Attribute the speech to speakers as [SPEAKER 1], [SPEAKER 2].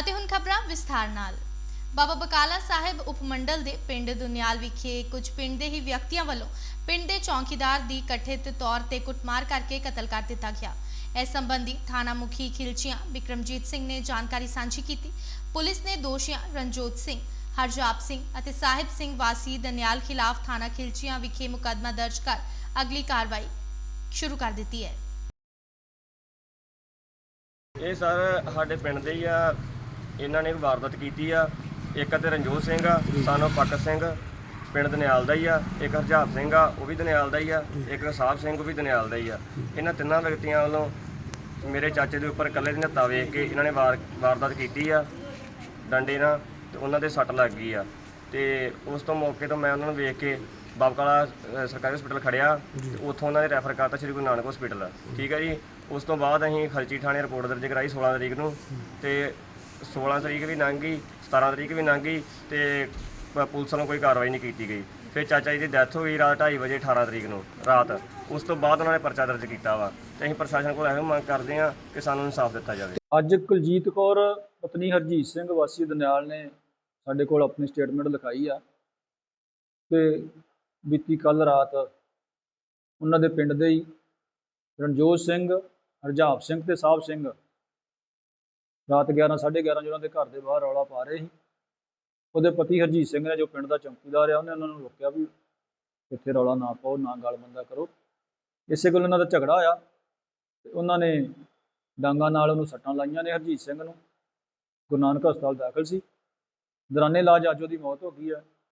[SPEAKER 1] ਅਤੇ ਹੁਣ ਖਬਰਾਂ ਵਿਸਥਾਰ ਨਾਲ। ਬਾਬਾ ਬਕਾਲਾ ਸਾਹਿਬ ਉਪਮੰਡਲ ਦੇ ਪਿੰਡ ਦੁਨਿਆਲ ਵਿਖੇ ਕੁਝ ਪਿੰਡ ਦੇ ਹੀ ਵਿਅਕਤੀਆਂ ਵੱਲੋਂ ਪਿੰਡ ਦੇ ਚੌਕੀਦਾਰ ਦੀ ਕਥਿਤ ਤੌਰ ਤੇ ਕੁੱਟਮਾਰ ਕਰਕੇ ਕਤਲ ਕਰ ਦਿੱਤਾ ਗਿਆ। ਇਸ ਸੰਬੰਧੀ ਥਾਣਾ ਮੁਖੀ ਖਿਲਚੀਆਂ ਵਿਕਰਮਜੀਤ ਸਿੰਘ ਨੇ ਜਾਣਕਾਰੀ ਸਾਂਝੀ ਕੀਤੀ। ਪੁਲਿਸ ਨੇ ਦੋਸ਼ੀਆਂ ਰਣਜੋਤ ਸਿੰਘ, ਹਰਜਾਪ ਸਿੰਘ ਅਤੇ ਸਾਹਿਬ ਸਿੰਘ ਵਾਸੀ ਦਨਿਆਲ ਖਿਲਾਫ ਥਾਣਾ ਖਿਲਚੀਆਂ ਵਿਖੇ ਮੁਕੱਦਮਾ ਦਰਜ ਕਰ ਅਗਲੀ ਕਾਰਵਾਈ ਸ਼ੁਰੂ ਕਰ ਦਿੱਤੀ ਹੈ।
[SPEAKER 2] ਇਹ ਸਰ ਸਾਡੇ ਪਿੰਡ ਦੇ ਹੀ ਆ। ਇਹਨਾਂ ਨੇ ਵਾਰਦਾਤ ਕੀਤੀ ਆ। ਇੱਕ ਤੇ ਰਣਜੋਤ ਸਿੰਘ ਆ ਸਾਨੂੰ ਪੱਕ ਸਿੰਘ ਪਿੰਡ ਦਨਿਆਲ ਦਾ ਹੀ ਆ। ਇੱਕ ਹਰਜਾਪ ਸਿੰਘ ਆ ਉਹ ਵੀ ਦਨਿਆਲ ਦਾ ਹੀ ਆ। ਇੱਕ ਸਾਹਿਬ ਸਿੰਘ ਉਹ ਵੀ ਦਨਿਆਲ ਦਾ ਹੀ ਆ। ਇਹਨਾਂ ਤਿੰਨਾਂ ਵਿਅਕਤੀਆਂ ਵੱਲੋਂ ਮੇਰੇ ਚਾਚੇ ਦੇ ਉੱਪਰ ਇਕੱਲੇ ਦੀ ਨੱਤਾ ਵੇਖ ਕੇ ਇਹਨਾਂ ਨੇ ਵਾਰ ਵਾਰਦਾਤ ਕੀਤੀ ਆ ਡੰਡੇ ਨਾਲ ਤੇ ਉਹਨਾਂ ਦੇ ਸੱਟ ਲੱਗ ਗਈ ਆ। ਤੇ ਉਸ ਤੋਂ ਮੌਕੇ ਤੋਂ ਮੈਂ ਉਹਨਾਂ ਨੂੰ ਵੇਖ ਕੇ ਬਾਬਕਾਲਾ ਸਰਕਾਰੀ ਹਸਪੀਟਲ ਖੜਿਆ ਤੇ ਉੱਥੋਂ ਉਹਨਾਂ ਨੇ ਰੈਫਰ ਕਰਤਾ ਸ਼੍ਰੀ ਗੁਰੂ ਨਾਨਕ ਹਸਪੀਟਲ ਠੀਕ ਹੈ ਜੀ? ਉਸ ਤੋਂ ਬਾਅਦ ਅਸੀਂ ਖਲਚੀ ਥਾਣੇ ਰਿਪੋਰਟ ਦਰਜ ਕਰਾਈ 16 ਤਰੀਕ ਨੂੰ ਤੇ 16 ਤਰੀਕ ਵੀ ਲੰਘ ਗਈ 17 ਤਰੀਕ ਵੀ ਲੰਘ ਗਈ ਤੇ ਪ- ਪੁਲਿਸ ਵੱਲੋਂ ਕੋਈ ਕਾਰਵਾਈ ਨਹੀਂ ਕੀਤੀ ਗਈ। ਫਿਰ ਚਾਚਾ ਜੀ ਦੀ ਡੈਥ ਹੋ ਗਈ ਰਾਤ 2:30 ਵਜੇ 18 ਤਰੀਕ ਨੂੰ, ਰਾਤ। ਉਸ ਤੋਂ ਬਾਅਦ ਉਹਨਾਂ ਨੇ ਪਰਚਾ ਦਰਜ ਕੀਤਾ ਵਾ। ਤੇ ਅਸੀਂ ਪ੍ਰਸ਼ਾਸਨ ਕੋਲ ਇਹੋ ਮੰਗ ਕਰਦੇ ਹਾਂ ਕਿ ਸਾਨੂੰ ਇਨਸਾਫ ਦਿੱਤਾ ਜਾਵੇ।
[SPEAKER 3] ਅੱਜ ਕੁਲਜੀਤ ਕੌਰ, ਪਤਨੀ ਹਰਜੀਤ ਸਿੰਘ ਵਾਸੀ ਦਨਿਆਲ ਨੇ ਸਾਡੇ ਕੋਲ ਆਪਣੀ ਸਟੇਟਮੈਂਟ ਲਿਖਾਈ ਆ। ਕਿ ਬੀਤੀ ਕੱਲ ਰਾਤ ਉਹਨਾਂ ਦੇ ਪਿੰਡ ਦੇ ਹੀ ਰਣਜੋਤ ਸਿੰਘ, ਹਰਜਾਪ ਸਿੰਘ ਤੇ ਸਾਹਿਬ ਸਿੰਘ ਰਾਤ 11 11:30 ਜਦੋਂ ਉਹਨਾਂ ਦੇ ਘਰ ਦੇ ਬਾਹਰ ਰੌਲਾ ਪਾ ਰਹੇ ਸੀ। ਉਹਦੇ ਪਤੀ ਹਰਜੀਤ ਸਿੰਘ ਨੇ ਜੋ ਪਿੰਡ ਦਾ ਚੌਕੀਦਾਰ ਆ, ਉਹਨੇ ਉਹਨਾਂ ਨੂੰ ਰੋਕਿਆ ਵੀ ਇੱਥੇ ਰੌਲਾ ਨਾ ਪਾਓ, ਨਾ ਗਾਲਮੰਦਾ ਕਰੋ। ਇਸੇ ਗੱਲ ਉਹਨਾਂ ਦਾ ਝਗੜਾ ਹੋਇਆ ਤੇ ਉਹਨਾਂ ਨੇ ਡਾਂਗਾ ਨਾਲ ਉਹਨੂੰ ਸੱਟਾਂ ਲਾਈਆਂ ਨੇ ਹਰਜੀਤ ਸਿੰਘ ਨੂੰ। ਗੁਰੂ ਨਾਨਕ ਹਸਪਤਾਲ ਦਾਖਲ ਸੀ। ਦੌਰਾਨੇ ਇਲਾਜ ਅੱਜ ਉਹਦੀ ਮੌਤ ਹੋ ਗਈ ਹੈ